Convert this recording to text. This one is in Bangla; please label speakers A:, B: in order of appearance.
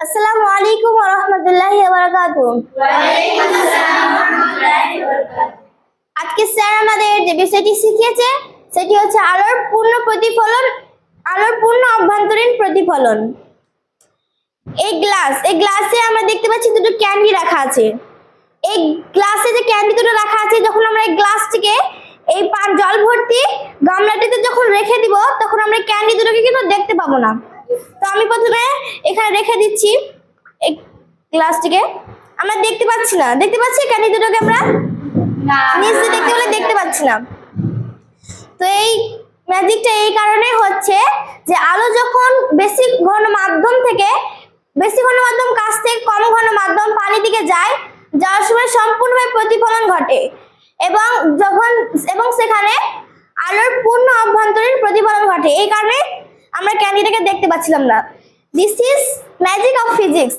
A: আসসালামু আলাইকুম ওয়া রাহমাতুল্লাহি ওয়া বারাকাতুহু আজকে স্যার আমাদের যে বিষয়টি শিখিয়েছে, সেটি হচ্ছে আলোর পূর্ণ প্রতিফলন, আলোর পূর্ণ অভ্যন্তরীণ প্রতিফলন। এই গ্লাস, এই গ্লাসে আমরা দেখতে পাচ্ছি দুটো ক্যান্ডি রাখা আছে। এই গ্লাসে যে ক্যান্ডি দুটো রাখা আছে, যখন আমরা এই গ্লাসটিকে এই পান জল ভর্তি গামলাটিতে যখন রেখে দিব, তখন আমরা ক্যান্ডি দুটোকে কিন্তু দেখতে পাবো না। তো আমি প্রথমে এখানে রেখে দিচ্ছি এই গ্লাসটিকে। আমরা দেখতে পাচ্ছি না। দেখতে পাচ্ছি ক্যান্ডি দুটোকে আমরা নিচ দিয়ে দেখতে হলে দেখতে পাচ্ছি না। তো এই ম্যাজিকটা এই কারণে হচ্ছে যে আলো যখন বেশি ঘন মাধ্যম থেকে বেশি ঘন মাধ্যম কাছ থেকে কম ঘন মাধ্যম পানি দিকে যায় যাওয়ার সময় সম্পূর্ণভাবে প্রতিফলন ঘটে। এবং যখন এবং সেখানে আলোর পূর্ণ অভ্যন্তরীণ প্রতিফলন ঘটে। এই কারণে আমরা ক্যান্ডিটাকে দেখতে পাচ্ছিলাম না। This is magic of physics